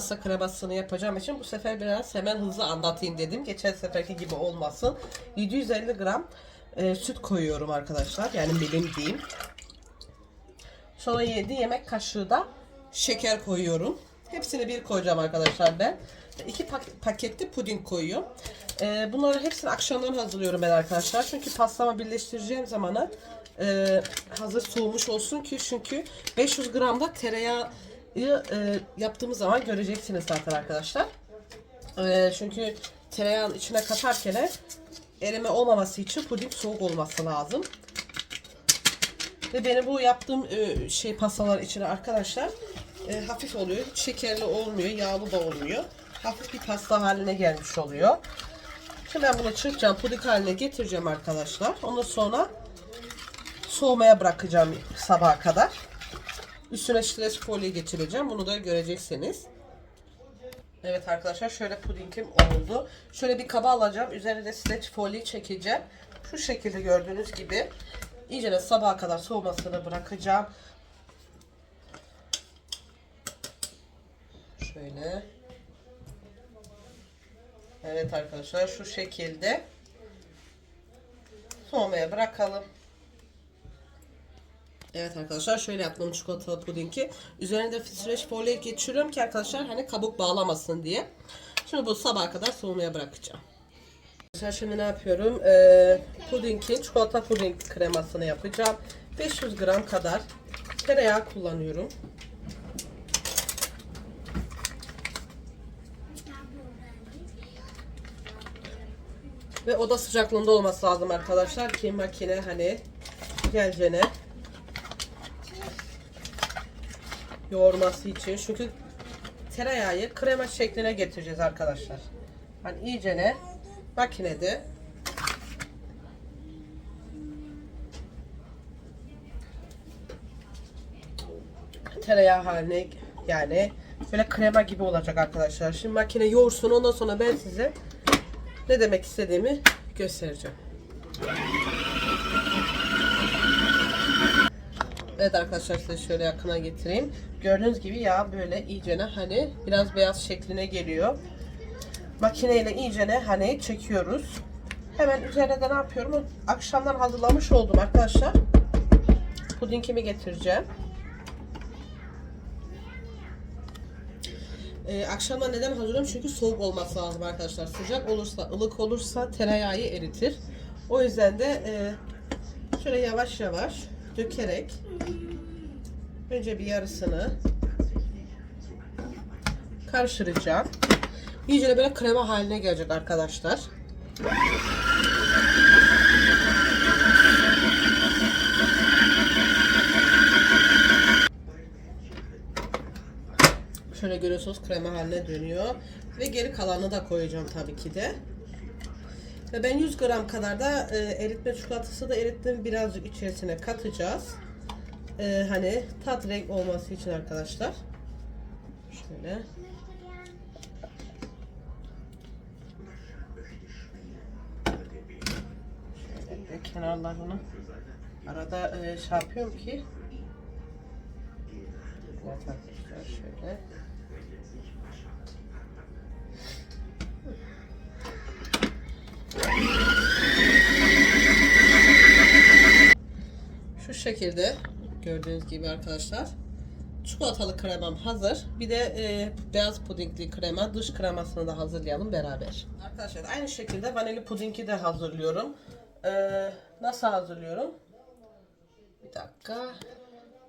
pasta kremasını yapacağım için bu sefer biraz hemen hızlı anlatayım dedim. Geçen seferki gibi olmasın. 750 gram e, süt koyuyorum arkadaşlar. Yani milim diyeyim. Sonra 7 yemek kaşığı da şeker koyuyorum. Hepsini bir koyacağım arkadaşlar ben. İki pak- paketli puding koyuyorum. Ee, bunları hepsini akşamdan hazırlıyorum ben arkadaşlar. Çünkü pastama birleştireceğim zamana e, hazır soğumuş olsun ki çünkü 500 gram da tereyağı e, yaptığımız zaman göreceksiniz zaten arkadaşlar. E, çünkü tereyağın içine katarken erime olmaması için puding soğuk olması lazım. Ve benim bu yaptığım e, şey pastalar içine arkadaşlar e, hafif oluyor. Hiç şekerli olmuyor, yağlı da olmuyor. Hafif bir pasta haline gelmiş oluyor. Şimdi ben bunu çırpacağım, puding haline getireceğim arkadaşlar. Ondan sonra soğumaya bırakacağım sabaha kadar. Üstüne streç folyo geçireceğim. Bunu da göreceksiniz. Evet arkadaşlar şöyle pudingim oldu. Şöyle bir kaba alacağım. Üzerine streç folyo çekeceğim. Şu şekilde gördüğünüz gibi. İyice de sabaha kadar soğumasını bırakacağım. Şöyle. Evet arkadaşlar şu şekilde soğumaya bırakalım. Evet arkadaşlar şöyle yaptım çikolatalı pudingi. Üzerine de streç folyo geçiriyorum ki arkadaşlar hani kabuk bağlamasın diye. Şimdi bu sabaha kadar soğumaya bırakacağım. Arkadaşlar şimdi ne yapıyorum? Ee, pudingin çikolata puding kremasını yapacağım. 500 gram kadar tereyağı kullanıyorum. Ve oda sıcaklığında olması lazım arkadaşlar ki makine hani gelcene yoğurması için. Çünkü tereyağı krema şekline getireceğiz arkadaşlar. Hani iyicene makinede tereyağı haline yani böyle krema gibi olacak arkadaşlar. Şimdi makine yoğursun ondan sonra ben size ne demek istediğimi göstereceğim. Evet arkadaşlar size şöyle yakına getireyim. Gördüğünüz gibi yağ böyle iyicene hani biraz beyaz şekline geliyor. Makineyle iyicene hani çekiyoruz. Hemen üzerine de ne yapıyorum? Akşamdan hazırlamış oldum arkadaşlar. Pudingimi getireceğim. Ee, akşamdan neden hazırlıyorum? Çünkü soğuk olması lazım arkadaşlar. Sıcak olursa, ılık olursa tereyağı eritir. O yüzden de e, şöyle yavaş yavaş dökerek önce bir yarısını karıştıracağım. İyice de böyle krema haline gelecek arkadaşlar. Şöyle görüyorsunuz krema haline dönüyor. Ve geri kalanını da koyacağım tabii ki de. Ve ben 100 gram kadar da e, eritme çikolatası da erittim. Birazcık içerisine katacağız. E, hani tat renk olması için arkadaşlar. Şöyle. Şöyle kenarlarını arada e, şey yapıyorum ki şöyle. Şekilde gördüğünüz gibi arkadaşlar. Çikolatalı kremam hazır. Bir de e, beyaz pudingli krema, dış kremasını da hazırlayalım beraber. Arkadaşlar aynı şekilde vanilya pudingi de hazırlıyorum. E, nasıl hazırlıyorum? Bir dakika.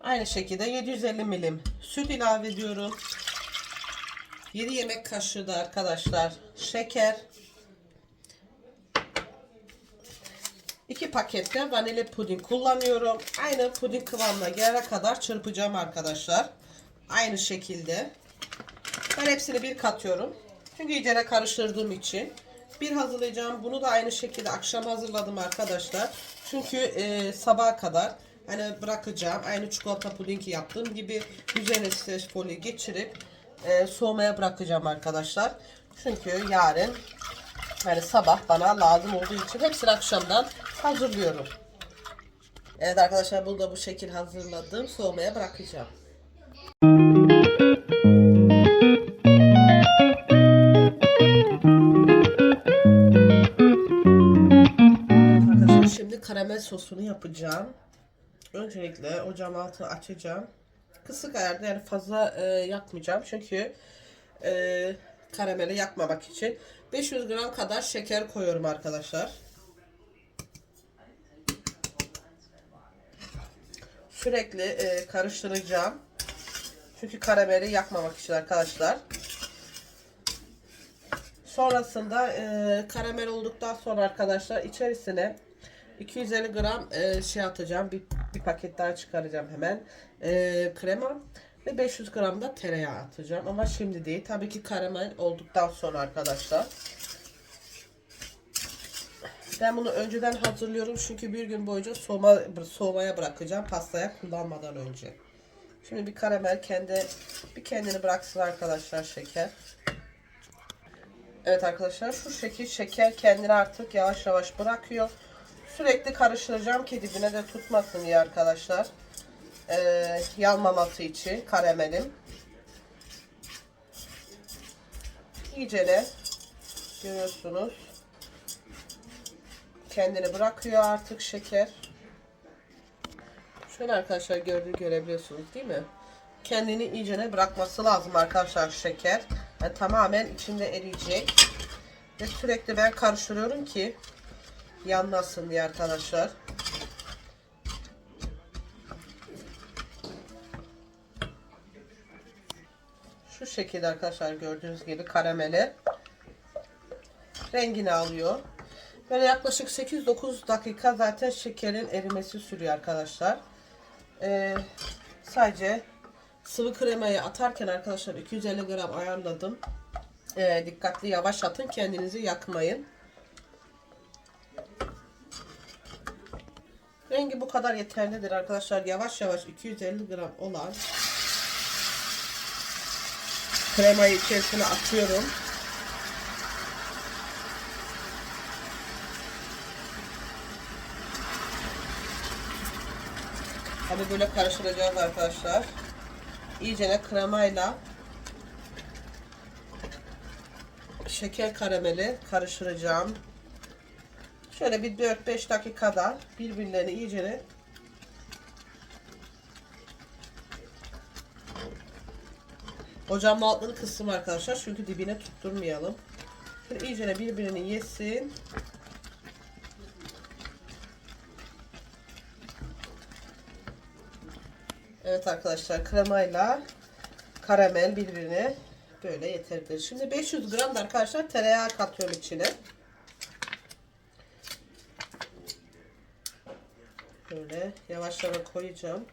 Aynı şekilde 750 milim süt ilave ediyorum. 7 yemek kaşığı da arkadaşlar şeker. 2 pakette vanilya puding kullanıyorum. Aynı puding kıvamına gelene kadar çırpacağım arkadaşlar. Aynı şekilde. Ben hepsini bir katıyorum. Çünkü iyicene karıştırdığım için. Bir hazırlayacağım. Bunu da aynı şekilde akşam hazırladım arkadaşlar. Çünkü e, sabaha kadar hani bırakacağım. Aynı çikolata pudingi yaptığım gibi üzerine streç folyo geçirip e, soğumaya bırakacağım arkadaşlar. Çünkü yarın yani sabah bana lazım olduğu için hepsini akşamdan hazırlıyorum. Evet arkadaşlar bunu da bu şekil hazırladım. Soğumaya bırakacağım. Arkadaşlar şimdi karamel sosunu yapacağım. Öncelikle ocağın altını açacağım. Kısık ayarda yani fazla e, yakmayacağım çünkü e, karameli yakmamak için 500 gram kadar şeker koyuyorum arkadaşlar. Sürekli e, karıştıracağım. Çünkü karameli yakmamak için arkadaşlar. Sonrasında e, karamel olduktan sonra arkadaşlar içerisine 250 gram e, şey atacağım. Bir, bir paket daha çıkaracağım hemen. E, krema ve 500 gram da tereyağı atacağım. Ama şimdi değil. Tabii ki karamel olduktan sonra arkadaşlar. Ben bunu önceden hazırlıyorum çünkü bir gün boyunca soğuma, soğumaya bırakacağım pastaya kullanmadan önce. Şimdi bir karamel kendi bir kendini bıraksın arkadaşlar şeker. Evet arkadaşlar şu şekil şeker kendini artık yavaş yavaş bırakıyor. Sürekli karıştıracağım ki dibine de tutmasın diye arkadaşlar. Ee, yanmaması için karamelim. İyicene görüyorsunuz. Kendini bırakıyor artık şeker. Şöyle arkadaşlar gördüğü görebiliyorsunuz değil mi? Kendini iyicene bırakması lazım arkadaşlar şeker. Yani tamamen içinde eriyecek. Ve sürekli ben karıştırıyorum ki yanmasın diye arkadaşlar. Şu şekilde arkadaşlar gördüğünüz gibi karameli rengini alıyor. Böyle yaklaşık 8-9 dakika zaten şekerin erimesi sürüyor arkadaşlar. Ee, sadece sıvı kremayı atarken arkadaşlar 250 gram ayarladım. Ee, dikkatli yavaş atın kendinizi yakmayın. Rengi bu kadar yeterlidir arkadaşlar. Yavaş yavaş 250 gram olan kremayı içerisine atıyorum. Hadi böyle karıştıracağız arkadaşlar. İyicene kremayla şeker karameli karıştıracağım. Şöyle bir 4-5 dakikada birbirlerini iyicene Ocağın altını kıstım arkadaşlar çünkü dibine tutturmayalım. Şöyle iyicene birbirini yesin. Evet arkadaşlar kremayla karamel birbirine böyle yeterlidir. Şimdi 500 gram da arkadaşlar tereyağı katıyorum içine. Böyle yavaş yavaş koyacağım.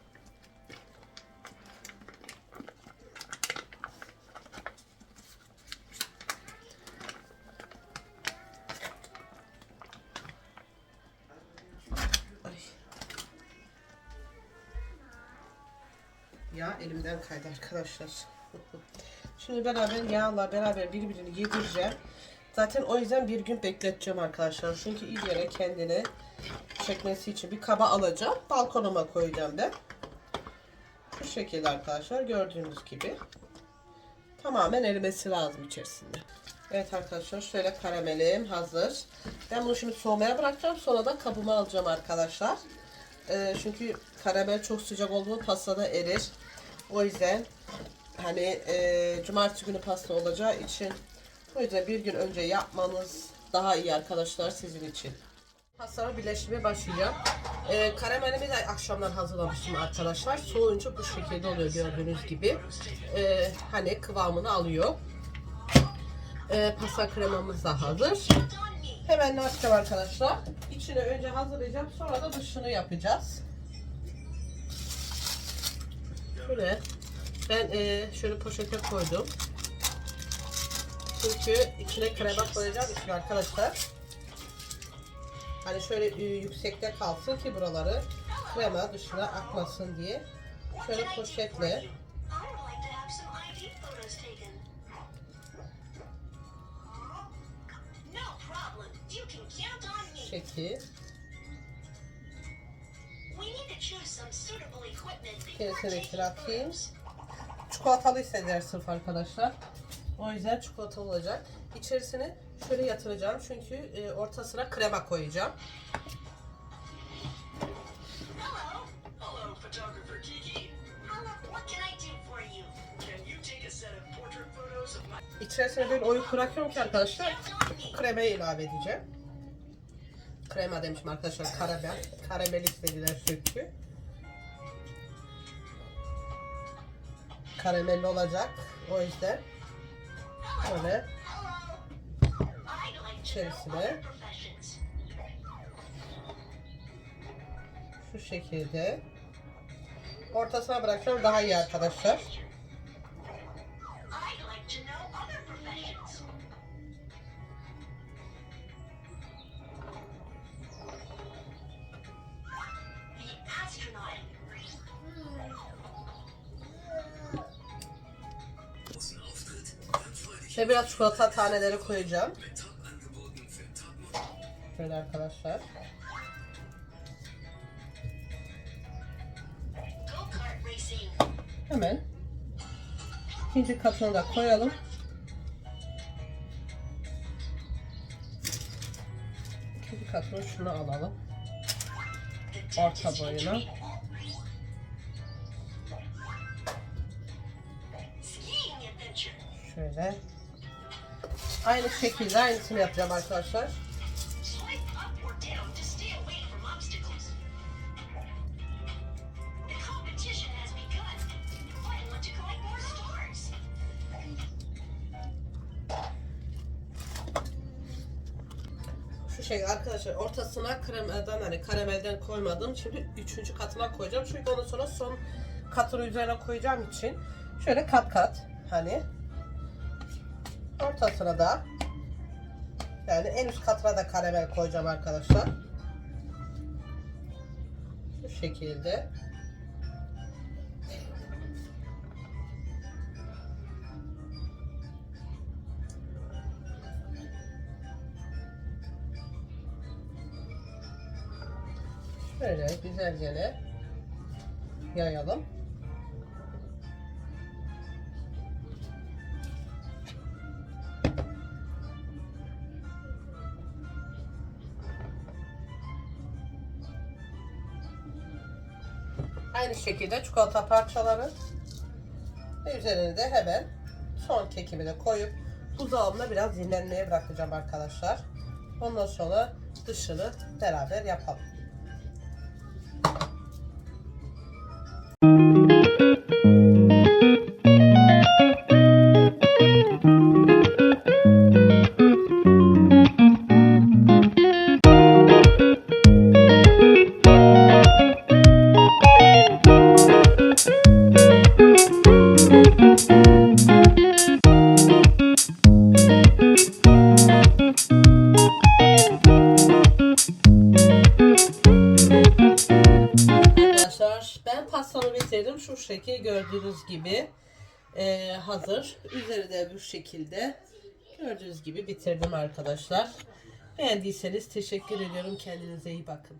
Elimden kaydı arkadaşlar. Şimdi beraber yağla beraber birbirini yedireceğim. Zaten o yüzden bir gün bekleteceğim arkadaşlar. Çünkü iyice kendini çekmesi için bir kaba alacağım. Balkonuma koyacağım ben. Bu şekilde arkadaşlar gördüğünüz gibi. Tamamen erimesi lazım içerisinde. Evet arkadaşlar şöyle karamelim hazır. Ben bunu şimdi soğumaya bırakacağım. Sonra da kabıma alacağım arkadaşlar. Ee, çünkü karamel çok sıcak olduğu pastada erir. O yüzden hani e, cumartesi günü pasta olacağı için o yüzden bir gün önce yapmanız daha iyi arkadaşlar sizin için. Pastanın birleşmeye başlayacağım. Ee, karamelimi de akşamdan hazırlamıştım arkadaşlar. Soğuyunca bu şekilde oluyor gördüğünüz gibi. Ee, hani kıvamını alıyor. Ee, pasta kremamız da hazır. Hemen ne arkadaşlar? İçini önce hazırlayacağım. Sonra da dışını yapacağız. Şöyle ben e, şöyle poşete koydum. Çünkü içine krema koyacağım için arkadaşlar. Hani şöyle e, yüksekte kalsın ki buraları krema dışına akmasın diye. Şöyle poşetle I Keserek bırakayım. Çikolatalı hisseder sırf arkadaşlar. O yüzden çikolatalı olacak. İçerisine şöyle yatıracağım çünkü e, ortasına krema koyacağım. İçerisine böyle oyuk bırakıyorum ki arkadaşlar kremayı ilave edeceğim. Krema demişim arkadaşlar karamel. Karamel istediler çünkü. Karamelli olacak. O yüzden böyle içerisine şu şekilde ortasına bırakıyorum daha iyi arkadaşlar. Ve biraz çikolata taneleri koyacağım. Şöyle arkadaşlar. Hemen ikinci katını da koyalım. İkinci katını şunu alalım. Orta boyuna. Şöyle. Aynı şekilde aynısını yapacağım arkadaşlar. Şu şekilde arkadaşlar ortasına kremadan hani karamelden koymadım. Şimdi üçüncü katına koyacağım. Çünkü ondan sonra son katını üzerine koyacağım için şöyle kat kat hani ortasına da yani en üst katına da karamel koyacağım arkadaşlar. Bu şekilde. Şöyle güzelce yayalım. Aynı şekilde çikolata parçaları üzerine de hemen son kekimi de koyup buzdolabına biraz dinlenmeye bırakacağım arkadaşlar. Ondan sonra dışını beraber yapalım. Bitirdim. Şu şekil gördüğünüz gibi eee, hazır. Üzeri de bu şekilde gördüğünüz gibi bitirdim arkadaşlar. Beğendiyseniz teşekkür ediyorum. Kendinize iyi bakın.